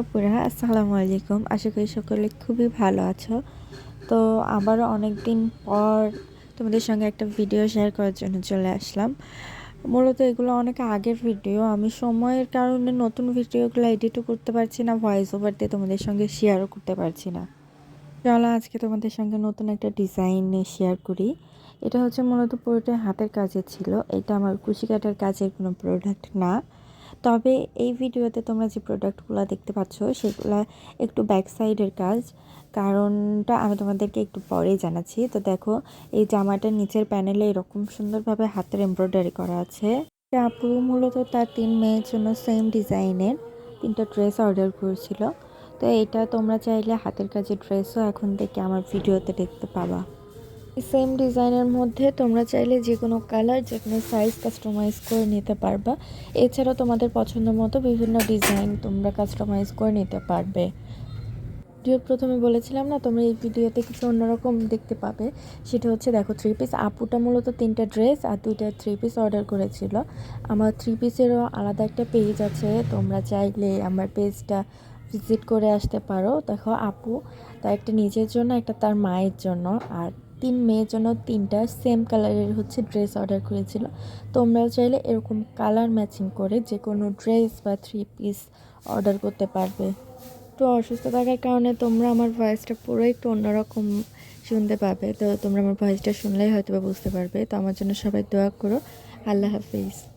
আপুরা আসসালামু আলাইকুম আশা করি সকলে খুবই ভালো আছো। তো আবারও অনেক দিন পর তোমাদের সঙ্গে একটা ভিডিও শেয়ার করার জন্য চলে আসলাম। মূলত এগুলো অনেক আগের ভিডিও আমি সময়ের কারণে নতুন ভিডিওগুলো এডিটও করতে পারছি না ভয়েস ওভার দিয়ে তোমাদের সঙ্গে শেয়ারও করতে পারছি না। চলো আজকে তোমাদের সঙ্গে নতুন একটা ডিজাইন শেয়ার করি। এটা হচ্ছে মূলত পুরোটাই হাতের কাজের ছিল। এটা আমার কুশি কাটার কাজের কোনো প্রোডাক্ট না। তবে এই ভিডিওতে তোমরা যে প্রোডাক্টগুলো দেখতে পাচ্ছ, সেগুলো একটু ব্যাক সাইডের কাজ। কারণটা আমি তোমাদেরকে একটু পরেই জানাচ্ছি। তো দেখো, এই জামাটার নিচের প্যানেলে এরকম সুন্দরভাবে হাতের এমব্রয়ডারি করা আছে। আপু মূলত তার তিন মেয়ের জন্য সেম ডিজাইনের তিনটা ড্রেস অর্ডার করেছিল। তো এটা তোমরা চাইলে হাতের কাজের ড্রেসও এখন থেকে আমার ভিডিওতে দেখতে পাবা। সেম ডিজাইনের মধ্যে তোমরা চাইলে যে কোনো কালার, যে কোনো সাইজ কাস্টমাইজ করে নিতে পারবা। এছাড়াও তোমাদের পছন্দ মতো বিভিন্ন ডিজাইন তোমরা কাস্টমাইজ করে নিতে পারবে। ভিডিও প্রথমে বলেছিলাম না, তোমরা এই ভিডিওতে কিছু অন্যরকম দেখতে পাবে। সেটা হচ্ছে, দেখো থ্রি পিস আপুটা মূলত তিনটা ড্রেস আর দুইটা থ্রি পিস অর্ডার করেছিল। আমার থ্রি পিসেরও আলাদা একটা পেজ আছে। তোমরা চাইলে আমার পেজটা ভিজিট করে আসতে পারো। দেখো, আপু তার একটা নিজের জন্য, একটা তার মায়ের জন্য। আর তিন মেয়ের জন্য তিনটা সেম কালারের হচ্ছে ড্রেস অর্ডার করেছিল। তোমরা চাইলে এরকম কালার ম্যাচিং করে যে কোনো ড্রেস বা থ্রি পিস অর্ডার করতে পারবে। তো অসুস্থ থাকার কারণে তোমরা আমার ভয়েসটা পুরো একটু অন্যরকম শুনতে পাবে। তো তোমরা আমার ভয়েসটা শুনলেই হয়তো বুঝতে পারবে। তো আমার জন্য সবাই দোয়া করো। আল্লাহ হাফিজ।